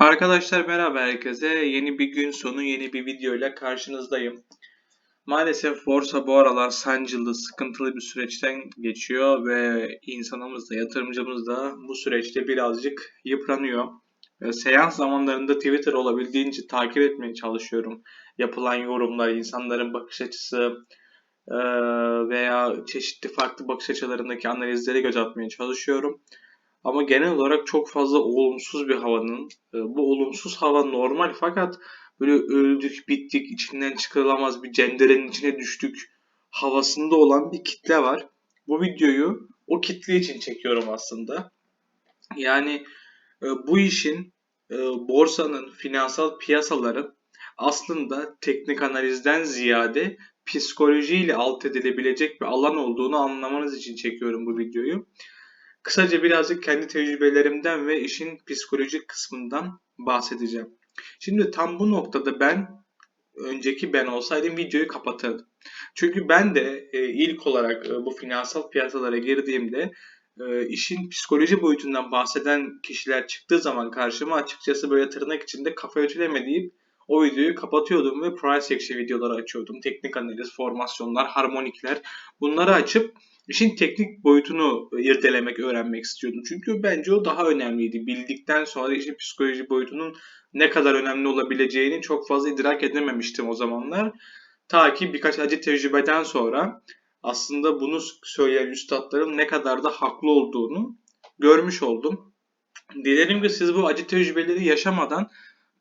Arkadaşlar merhaba herkese. Yeni bir gün sonu yeni bir video ile karşınızdayım. Maalesef borsa bu aralar sancılı, sıkıntılı bir süreçten geçiyor ve insanımız da yatırımcımız da bu süreçte birazcık yıpranıyor. Seans zamanlarında Twitter olabildiğince takip etmeye çalışıyorum. Yapılan yorumlar, insanların bakış açısı veya çeşitli farklı bakış açılarındaki analizleri göz atmaya çalışıyorum. Ama genel olarak çok fazla olumsuz bir havanın, e, bu olumsuz hava normal fakat böyle öldük, bittik, içinden çıkarılamaz bir cenderenin içine düştük havasında olan bir kitle var. Bu videoyu o kitle için çekiyorum aslında. Yani e, bu işin, e, borsanın, finansal piyasaların aslında teknik analizden ziyade psikolojiyle alt edilebilecek bir alan olduğunu anlamanız için çekiyorum bu videoyu. Kısaca birazcık kendi tecrübelerimden ve işin psikolojik kısmından bahsedeceğim. Şimdi tam bu noktada ben önceki ben olsaydım videoyu kapatırdım. Çünkü ben de e, ilk olarak e, bu finansal piyasalara girdiğimde e, işin psikoloji boyutundan bahseden kişiler çıktığı zaman karşıma açıkçası böyle tırnak içinde kafa ötülemediğim o videoyu kapatıyordum ve price action videoları açıyordum. Teknik analiz, formasyonlar, harmonikler bunları açıp işin teknik boyutunu irdelemek, öğrenmek istiyordum. Çünkü bence o daha önemliydi. Bildikten sonra işin psikoloji boyutunun ne kadar önemli olabileceğini çok fazla idrak edememiştim o zamanlar. Ta ki birkaç acı tecrübeden sonra aslında bunu söyleyen üstadların ne kadar da haklı olduğunu görmüş oldum. Dilerim ki siz bu acı tecrübeleri yaşamadan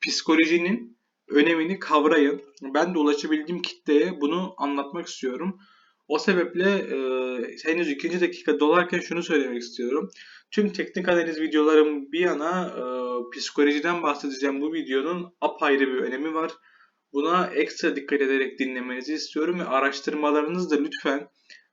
psikolojinin önemini kavrayın. Ben de ulaşabildiğim kitleye bunu anlatmak istiyorum. O sebeple e, henüz ikinci dakika dolarken şunu söylemek istiyorum. Tüm teknik analiz videolarım bir yana e, psikolojiden bahsedeceğim bu videonun apayrı bir önemi var. Buna ekstra dikkat ederek dinlemenizi istiyorum ve araştırmalarınız da lütfen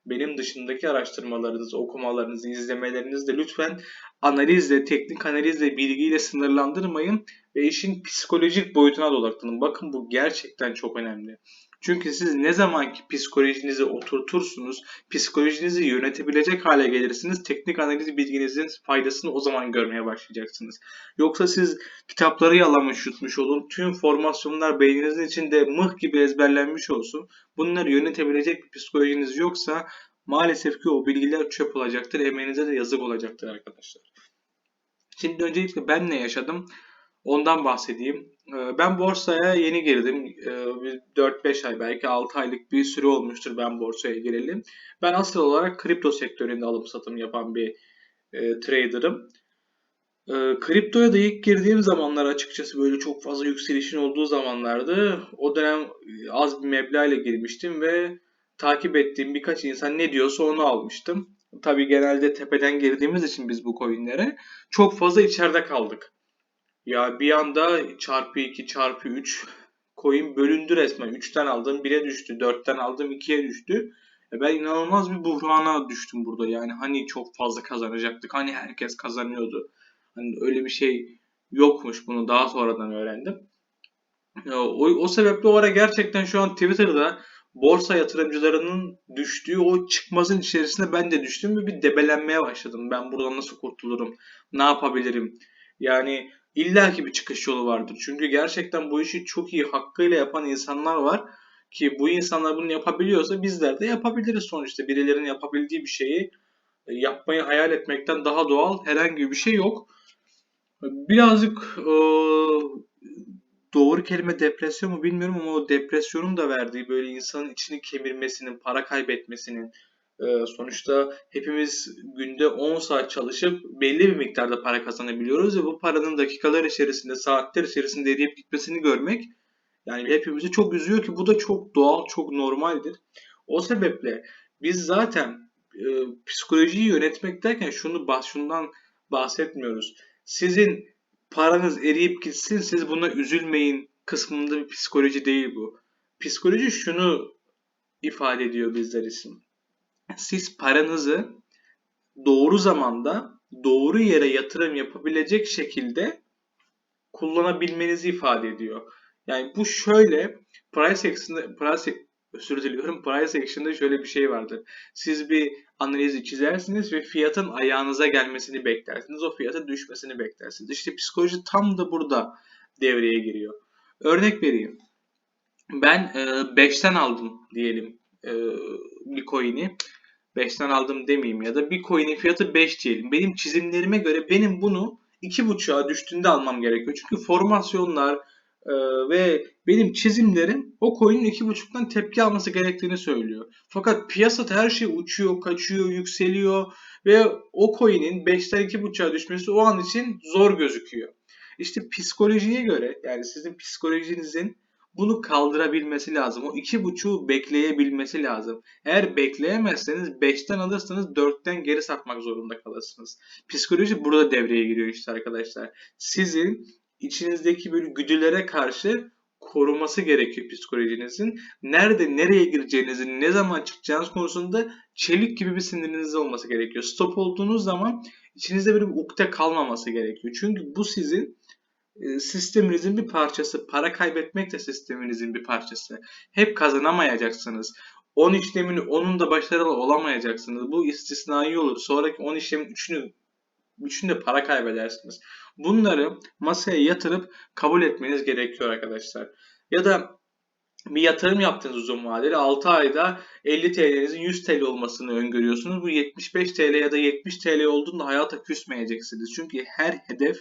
benim dışındaki araştırmalarınızı, okumalarınızı, izlemelerinizi de lütfen analizle, teknik analizle, bilgiyle sınırlandırmayın ve işin psikolojik boyutuna da odaklanın. Bakın bu gerçekten çok önemli. Çünkü siz ne zaman ki psikolojinizi oturtursunuz, psikolojinizi yönetebilecek hale gelirsiniz, teknik analiz bilginizin faydasını o zaman görmeye başlayacaksınız. Yoksa siz kitapları yalamış yutmuş olun, tüm formasyonlar beyninizin içinde mıh gibi ezberlenmiş olsun. Bunları yönetebilecek bir psikolojiniz yoksa maalesef ki o bilgiler çöp olacaktır, emeğinize de yazık olacaktır arkadaşlar. Şimdi öncelikle ben ne yaşadım? Ondan bahsedeyim. Ee, ben borsaya yeni girdim. 4-5 ee, ay belki 6 aylık bir süre olmuştur ben borsaya girelim. Ben asıl olarak kripto sektöründe alım satım yapan bir e, trader'ım. E, kriptoya da ilk girdiğim zamanlar açıkçası böyle çok fazla yükselişin olduğu zamanlardı. O dönem e, az bir meblağ ile girmiştim ve takip ettiğim birkaç insan ne diyorsa onu almıştım. Tabi genelde tepeden girdiğimiz için biz bu coinlere çok fazla içeride kaldık. Ya bir anda çarpı 2 çarpı 3 coin bölündü resmen. 3'ten aldım 1'e düştü. 4'ten aldım 2'ye düştü. E ben inanılmaz bir buhrana düştüm burada. Yani hani çok fazla kazanacaktık. Hani herkes kazanıyordu. Hani öyle bir şey yokmuş. Bunu daha sonradan öğrendim. O, o sebeple o ara gerçekten şu an Twitter'da borsa yatırımcılarının düştüğü o çıkmazın içerisinde ben de düştüm ve bir debelenmeye başladım. Ben buradan nasıl kurtulurum? Ne yapabilirim? Yani İlla ki bir çıkış yolu vardır. Çünkü gerçekten bu işi çok iyi hakkıyla yapan insanlar var ki bu insanlar bunu yapabiliyorsa bizler de yapabiliriz sonuçta. Birilerinin yapabildiği bir şeyi e, yapmayı hayal etmekten daha doğal herhangi bir şey yok. Birazcık e, doğru kelime depresyon mu bilmiyorum ama o depresyonun da verdiği böyle insanın içini kemirmesinin, para kaybetmesinin, sonuçta hepimiz günde 10 saat çalışıp belli bir miktarda para kazanabiliyoruz ve bu paranın dakikalar içerisinde, saatler içerisinde eriyip gitmesini görmek yani hepimizi çok üzüyor ki bu da çok doğal, çok normaldir. O sebeple biz zaten e, psikolojiyi yönetmek derken şunu şundan bahsetmiyoruz. Sizin paranız eriyip gitsin, siz buna üzülmeyin kısmında bir psikoloji değil bu. Psikoloji şunu ifade ediyor bizler için siz paranızı doğru zamanda doğru yere yatırım yapabilecek şekilde kullanabilmenizi ifade ediyor. Yani bu şöyle price action'da price özür diliyorum price action'da şöyle bir şey vardır. Siz bir analizi çizersiniz ve fiyatın ayağınıza gelmesini beklersiniz. O fiyatın düşmesini beklersiniz. İşte psikoloji tam da burada devreye giriyor. Örnek vereyim. Ben 5'ten e, aldım diyelim bir coin'i. 5'ten aldım demeyeyim ya da bir coin'in fiyatı 5 diyelim. Benim çizimlerime göre benim bunu 2.5'a düştüğünde almam gerekiyor. Çünkü formasyonlar e, ve benim çizimlerim o coin'in 2.5'tan tepki alması gerektiğini söylüyor. Fakat piyasada her şey uçuyor, kaçıyor, yükseliyor ve o coin'in 5'ten 2.5'a düşmesi o an için zor gözüküyor. İşte psikolojiye göre yani sizin psikolojinizin bunu kaldırabilmesi lazım. O iki buçuğu bekleyebilmesi lazım. Eğer bekleyemezseniz 5'ten alırsanız 4'ten geri satmak zorunda kalırsınız. Psikoloji burada devreye giriyor işte arkadaşlar. Sizin içinizdeki böyle güdülere karşı koruması gerekiyor psikolojinizin. Nerede nereye gireceğinizin, ne zaman çıkacağınız konusunda çelik gibi bir siniriniz olması gerekiyor. Stop olduğunuz zaman içinizde böyle bir ukde kalmaması gerekiyor. Çünkü bu sizin sisteminizin bir parçası. Para kaybetmek de sisteminizin bir parçası. Hep kazanamayacaksınız. 10 işlemini onun da başarılı olamayacaksınız. Bu istisnai olur. Sonraki 10 işlemin 3'ünü üçünde para kaybedersiniz. Bunları masaya yatırıp kabul etmeniz gerekiyor arkadaşlar. Ya da bir yatırım yaptığınız uzun vadeli 6 ayda 50 TL'nizin 100 TL olmasını öngörüyorsunuz. Bu 75 TL ya da 70 TL olduğunda hayata küsmeyeceksiniz. Çünkü her hedef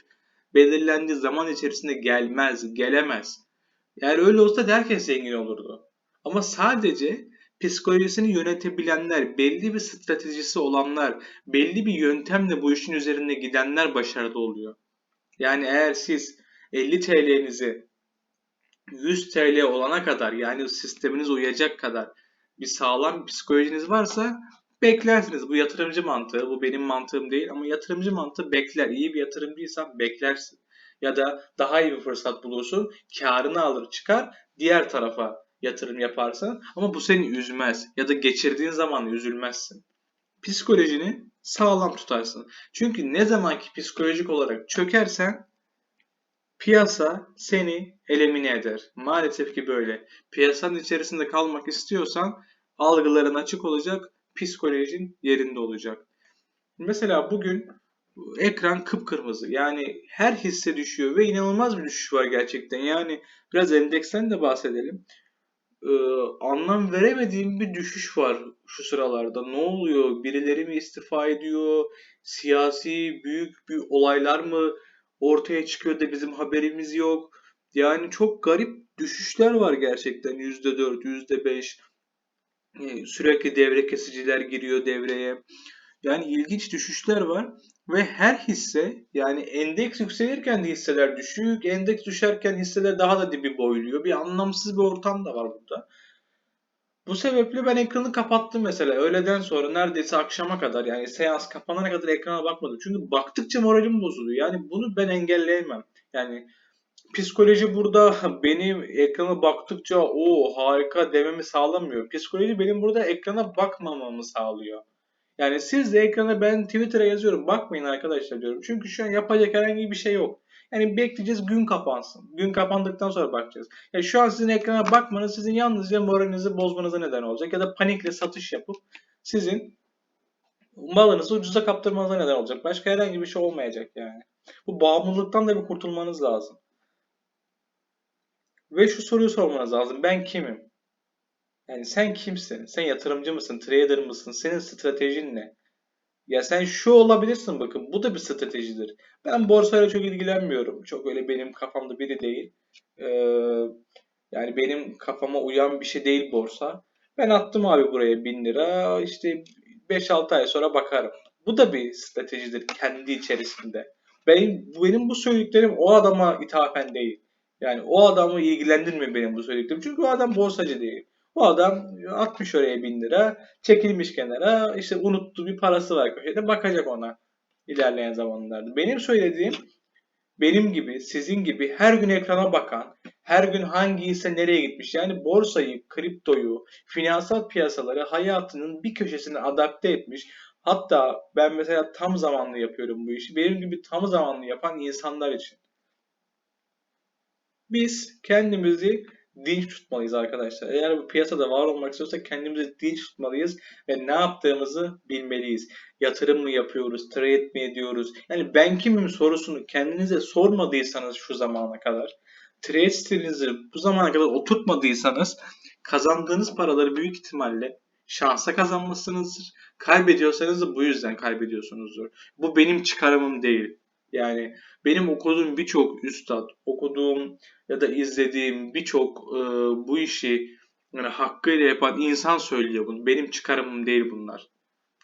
belirlendiği zaman içerisinde gelmez, gelemez. Eğer öyle olsa herkes zengin olurdu. Ama sadece psikolojisini yönetebilenler, belli bir stratejisi olanlar, belli bir yöntemle bu işin üzerinde gidenler başarılı oluyor. Yani eğer siz 50 TL'nizi 100 TL olana kadar yani sisteminiz uyacak kadar bir sağlam psikolojiniz varsa beklersiniz. Bu yatırımcı mantığı, bu benim mantığım değil ama yatırımcı mantığı bekler. İyi bir yatırımcıysan beklersin. Ya da daha iyi bir fırsat bulursun, karını alır çıkar, diğer tarafa yatırım yaparsın. Ama bu seni üzmez ya da geçirdiğin zaman üzülmezsin. Psikolojini sağlam tutarsın. Çünkü ne zaman ki psikolojik olarak çökersen piyasa seni elimine eder. Maalesef ki böyle. Piyasanın içerisinde kalmak istiyorsan algıların açık olacak psikolojin yerinde olacak. Mesela bugün ekran kıpkırmızı. Yani her hisse düşüyor ve inanılmaz bir düşüş var gerçekten. Yani biraz endeksten de bahsedelim. Ee, anlam veremediğim bir düşüş var şu sıralarda. Ne oluyor? Birileri mi istifa ediyor? Siyasi büyük bir olaylar mı ortaya çıkıyor da bizim haberimiz yok? Yani çok garip düşüşler var gerçekten. %4, %5. Ee, sürekli devre kesiciler giriyor devreye. Yani ilginç düşüşler var ve her hisse yani endeks yükselirken de hisseler düşük, endeks düşerken hisseler daha da dibi boyluyor. Bir anlamsız bir ortam da var burada. Bu sebeple ben ekranı kapattım mesela. Öğleden sonra neredeyse akşama kadar yani seans kapanana kadar ekrana bakmadım. Çünkü baktıkça moralim bozuluyor. Yani bunu ben engelleyemem. Yani psikoloji burada benim ekrana baktıkça o harika dememi sağlamıyor. Psikoloji benim burada ekrana bakmamamı sağlıyor. Yani siz de ekrana ben Twitter'a yazıyorum bakmayın arkadaşlar diyorum. Çünkü şu an yapacak herhangi bir şey yok. Yani bekleyeceğiz gün kapansın. Gün kapandıktan sonra bakacağız. Yani şu an sizin ekrana bakmanız sizin yalnızca moralinizi bozmanıza neden olacak. Ya da panikle satış yapıp sizin malınızı ucuza kaptırmanıza neden olacak. Başka herhangi bir şey olmayacak yani. Bu bağımlılıktan da bir kurtulmanız lazım. Ve şu soruyu sormanız lazım. Ben kimim? Yani sen kimsin? Sen yatırımcı mısın? Trader mısın? Senin stratejin ne? Ya sen şu olabilirsin bakın. Bu da bir stratejidir. Ben borsayla çok ilgilenmiyorum. Çok öyle benim kafamda biri değil. Ee, yani benim kafama uyan bir şey değil borsa. Ben attım abi buraya 1000 lira. İşte 5-6 ay sonra bakarım. Bu da bir stratejidir kendi içerisinde. Benim, benim bu söylediklerim o adama ithafen değil. Yani o adamı ilgilendirmiyor benim bu söylediklerim. Çünkü o adam borsacı değil. Bu adam atmış oraya bin lira, çekilmiş kenara, işte unuttu bir parası var köşede, bakacak ona ilerleyen zamanlarda. Benim söylediğim benim gibi, sizin gibi her gün ekrana bakan, her gün hangi hisse nereye gitmiş yani borsayı, kriptoyu, finansal piyasaları hayatının bir köşesine adapte etmiş. Hatta ben mesela tam zamanlı yapıyorum bu işi. Benim gibi tam zamanlı yapan insanlar için. Biz kendimizi dinç tutmalıyız arkadaşlar. Eğer bu piyasada var olmak istiyorsak kendimizi dinç tutmalıyız ve ne yaptığımızı bilmeliyiz. Yatırım mı yapıyoruz, trade mi ediyoruz? Yani ben kimim sorusunu kendinize sormadıysanız şu zamana kadar, trade stilinizi bu zamana kadar oturtmadıysanız kazandığınız paraları büyük ihtimalle şansa kazanmışsınızdır. Kaybediyorsanız da bu yüzden kaybediyorsunuzdur. Bu benim çıkarımım değil. Yani benim okuduğum birçok üstad, okuduğum ya da izlediğim birçok e, bu işi yani hakkıyla yapan insan söylüyor bunu. Benim çıkarımım değil bunlar.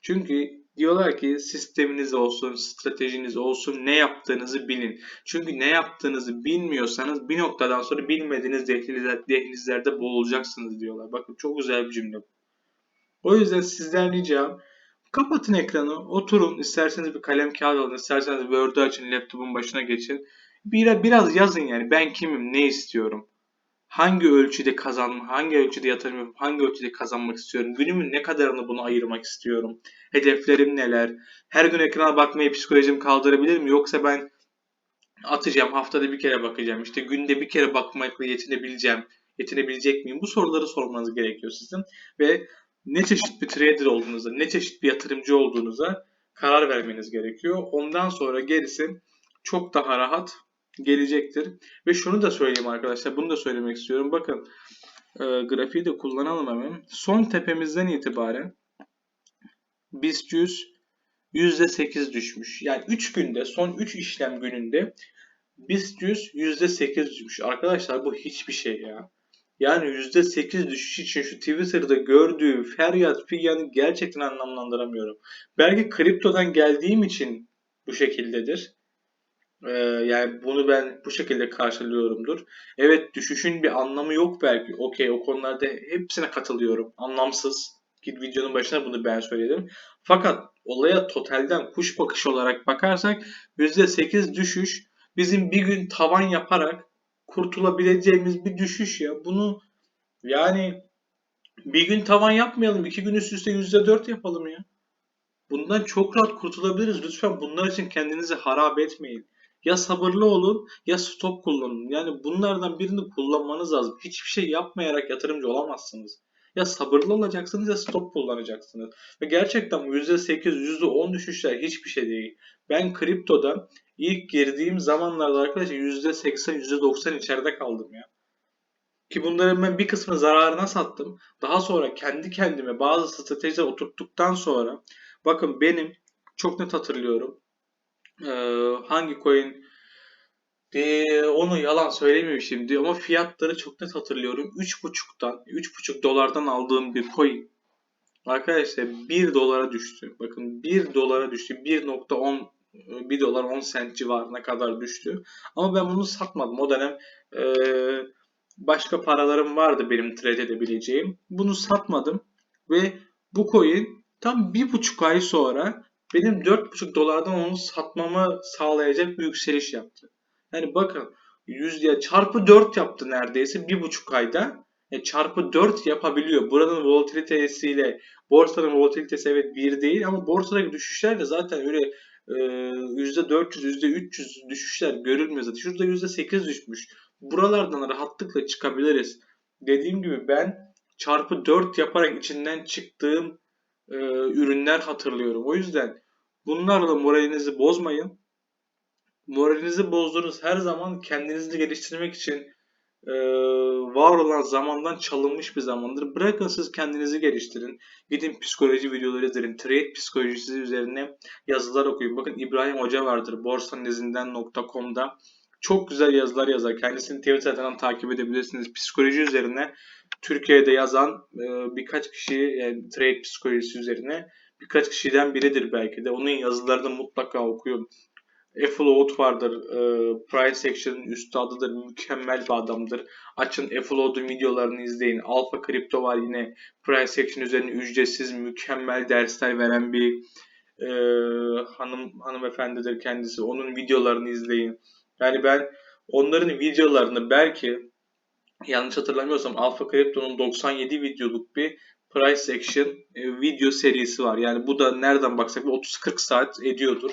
Çünkü diyorlar ki sisteminiz olsun, stratejiniz olsun, ne yaptığınızı bilin. Çünkü ne yaptığınızı bilmiyorsanız bir noktadan sonra bilmediğiniz dehlizler, dehlizlerde boğulacaksınız diyorlar. Bakın çok güzel bir cümle. O yüzden sizden ricam Kapatın ekranı, oturun. İsterseniz bir kalem kağıt alın, isterseniz Word'u açın, laptopun başına geçin. Bir, biraz yazın yani ben kimim, ne istiyorum? Hangi ölçüde kazanmak, hangi ölçüde yatırım yapıp hangi ölçüde kazanmak istiyorum? Günümün ne kadarını bunu ayırmak istiyorum? Hedeflerim neler? Her gün ekrana bakmayı psikolojim kaldırabilir mi? Yoksa ben atacağım, haftada bir kere bakacağım. İşte günde bir kere bakmakla yetinebileceğim. Yetinebilecek miyim? Bu soruları sormanız gerekiyor sizin. Ve ne çeşit bir trader olduğunuza, ne çeşit bir yatırımcı olduğunuza karar vermeniz gerekiyor. Ondan sonra gerisi çok daha rahat gelecektir. Ve şunu da söyleyeyim arkadaşlar, bunu da söylemek istiyorum. Bakın e, grafiği de kullanalım hemen. Son tepemizden itibaren BIST 100 %8 düşmüş. Yani 3 günde, son 3 işlem gününde BIST 100 %8 düşmüş. Arkadaşlar bu hiçbir şey ya. Yani %8 düşüş için şu Twitter'da gördüğü feryat figanı gerçekten anlamlandıramıyorum. Belki kriptodan geldiğim için bu şekildedir. Ee, yani bunu ben bu şekilde karşılıyorumdur. Evet düşüşün bir anlamı yok belki. Okey o konularda hepsine katılıyorum. Anlamsız. Git videonun başına bunu ben söyledim. Fakat olaya totalden kuş bakışı olarak bakarsak %8 düşüş bizim bir gün tavan yaparak kurtulabileceğimiz bir düşüş ya. Bunu yani bir gün tavan yapmayalım. iki gün üst üste yüzde dört yapalım ya. Bundan çok rahat kurtulabiliriz. Lütfen bunlar için kendinizi harap etmeyin. Ya sabırlı olun ya stop kullanın. Yani bunlardan birini kullanmanız lazım. Hiçbir şey yapmayarak yatırımcı olamazsınız. Ya sabırlı olacaksınız ya stop kullanacaksınız. Ve gerçekten bu %8, %10 düşüşler hiçbir şey değil. Ben kriptoda ilk girdiğim zamanlarda arkadaşlar %80, %90 içeride kaldım ya. Ki bunların ben bir kısmını zararına sattım. Daha sonra kendi kendime bazı stratejiler oturttuktan sonra bakın benim çok net hatırlıyorum. Ee, hangi coin ee, onu yalan söylemiyorum şimdi ama fiyatları çok net hatırlıyorum. 3.5'tan 3.5 dolardan aldığım bir coin arkadaşlar 1 dolara düştü. Bakın 1 dolara düştü. 1.10 1 dolar 10 sent civarına kadar düştü. Ama ben bunu satmadım. O dönem e, başka paralarım vardı benim trade edebileceğim. Bunu satmadım ve bu coin tam bir buçuk ay sonra benim 4,5 dolardan onu satmamı sağlayacak bir yükseliş yaptı. Yani bakın 100 ya çarpı 4 yaptı neredeyse bir buçuk ayda. E, çarpı 4 yapabiliyor. Buranın volatilitesiyle borsanın volatilitesi evet 1 değil ama borsadaki düşüşler de zaten öyle %400, %300 düşüşler görülmüyor zaten. Şurada %8 düşmüş. Buralardan rahatlıkla çıkabiliriz. Dediğim gibi ben çarpı 4 yaparak içinden çıktığım e, ürünler hatırlıyorum. O yüzden bunlarla moralinizi bozmayın. Moralinizi bozdunuz her zaman kendinizi geliştirmek için e, var olan zamandan çalınmış bir zamandır. Bırakın siz kendinizi geliştirin. Gidin psikoloji videoları izleyin. Trade psikolojisi üzerine yazılar okuyun. Bakın İbrahim Hoca vardır. borsanizinden.com'da. Çok güzel yazılar yazar. Kendisini Twitter'dan takip edebilirsiniz. Psikoloji üzerine Türkiye'de yazan e, birkaç kişi yani trade psikolojisi üzerine birkaç kişiden biridir belki de. Onun yazılarını mutlaka okuyun. Effload vardır. E, Price Action'ın üstadıdır. Mükemmel bir adamdır. Açın Effload'un videolarını izleyin. Alpha Crypto var yine. Price Action üzerine ücretsiz mükemmel dersler veren bir e, hanım hanımefendidir kendisi. Onun videolarını izleyin. Yani ben onların videolarını belki yanlış hatırlamıyorsam Alpha Crypto'nun 97 videoluk bir Price Action e, video serisi var. Yani bu da nereden baksak 30-40 saat ediyordur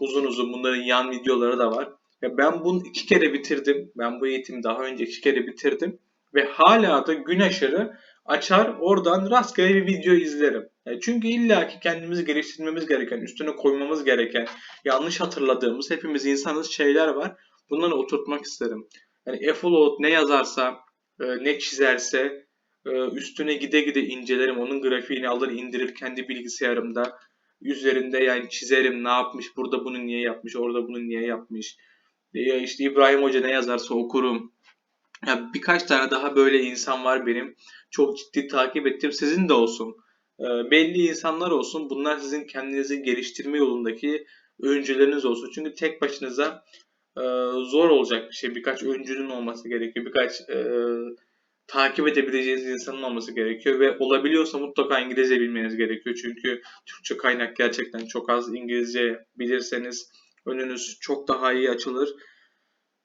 uzun uzun bunların yan videoları da var. Ya ben bunu iki kere bitirdim. Ben bu eğitimi daha önce iki kere bitirdim. Ve hala da gün aşırı açar oradan rastgele bir video izlerim. Yani çünkü illaki kendimizi geliştirmemiz gereken, üstüne koymamız gereken, yanlış hatırladığımız hepimiz insanız şeyler var. Bunları oturtmak isterim. Yani Effolot ne yazarsa, e, ne çizerse e, üstüne gide gide incelerim. Onun grafiğini alır indirir kendi bilgisayarımda. Üzerinde yani çizerim ne yapmış, burada bunu niye yapmış, orada bunu niye yapmış. Ya işte İbrahim Hoca ne yazarsa okurum. Ya birkaç tane daha böyle insan var benim. Çok ciddi takip ettiğim. Sizin de olsun. E, belli insanlar olsun. Bunlar sizin kendinizi geliştirme yolundaki öncüleriniz olsun. Çünkü tek başınıza e, zor olacak bir şey. Birkaç öncünün olması gerekiyor. Birkaç e, takip edebileceğiniz insanın olması gerekiyor ve olabiliyorsa mutlaka İngilizce bilmeniz gerekiyor. Çünkü Türkçe kaynak gerçekten çok az. İngilizce bilirseniz önünüz çok daha iyi açılır.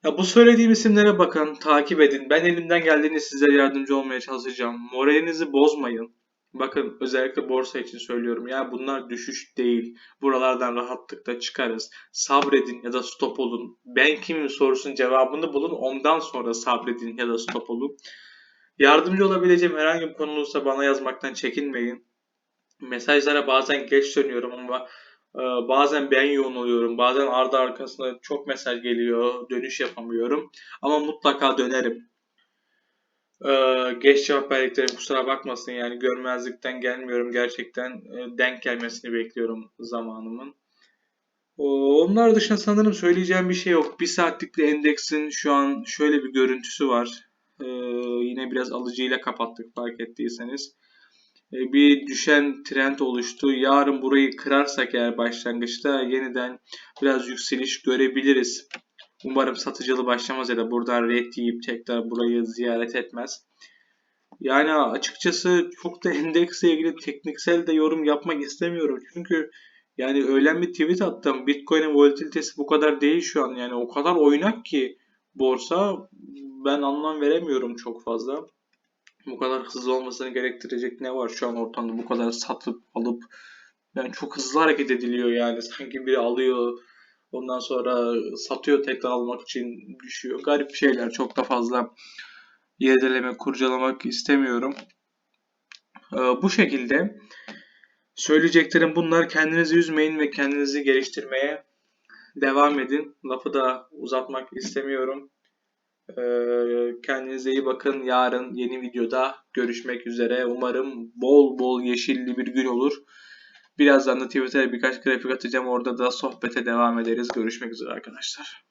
Ya bu söylediğim isimlere bakın, takip edin. Ben elimden geldiğinde sizlere yardımcı olmaya çalışacağım. Moralinizi bozmayın. Bakın özellikle borsa için söylüyorum. Ya bunlar düşüş değil. Buralardan rahatlıkla çıkarız. Sabredin ya da stop olun. Ben kimim sorusunun cevabını bulun. Ondan sonra sabredin ya da stop olun. Yardımcı olabileceğim herhangi bir konu olursa bana yazmaktan çekinmeyin. Mesajlara bazen geç dönüyorum ama e, bazen ben yoğun oluyorum. Bazen ardı arkasında çok mesaj geliyor. Dönüş yapamıyorum. Ama mutlaka dönerim. E, geç cevap verdiklerim kusura bakmasın. Yani görmezlikten gelmiyorum. Gerçekten e, denk gelmesini bekliyorum zamanımın. Onlar dışında sanırım söyleyeceğim bir şey yok. Bir saatlik de endeksin şu an şöyle bir görüntüsü var. Ee, yine biraz alıcıyla kapattık fark ettiyseniz. Ee, bir düşen trend oluştu. Yarın burayı kırarsak eğer başlangıçta yeniden biraz yükseliş görebiliriz. Umarım satıcılı başlamaz ya da buradan red yiyip tekrar burayı ziyaret etmez. Yani açıkçası çok da endeksle ilgili tekniksel de yorum yapmak istemiyorum. Çünkü yani öğlen bir tweet attım. Bitcoin'in volatilitesi bu kadar değil şu an. Yani o kadar oynak ki borsa ben anlam veremiyorum çok fazla. Bu kadar hızlı olmasını gerektirecek ne var şu an ortamda bu kadar satıp alıp yani çok hızlı hareket ediliyor yani sanki biri alıyor ondan sonra satıyor tekrar almak için düşüyor. Garip şeyler çok da fazla irdeleme kurcalamak istemiyorum. Ee, bu şekilde söyleyeceklerim bunlar. Kendinizi üzmeyin ve kendinizi geliştirmeye devam edin. Lafı da uzatmak istemiyorum. Ee, kendinize iyi bakın. Yarın yeni videoda görüşmek üzere. Umarım bol bol yeşilli bir gün olur. Birazdan da Twitter'e birkaç grafik atacağım. Orada da sohbete devam ederiz. Görüşmek üzere arkadaşlar.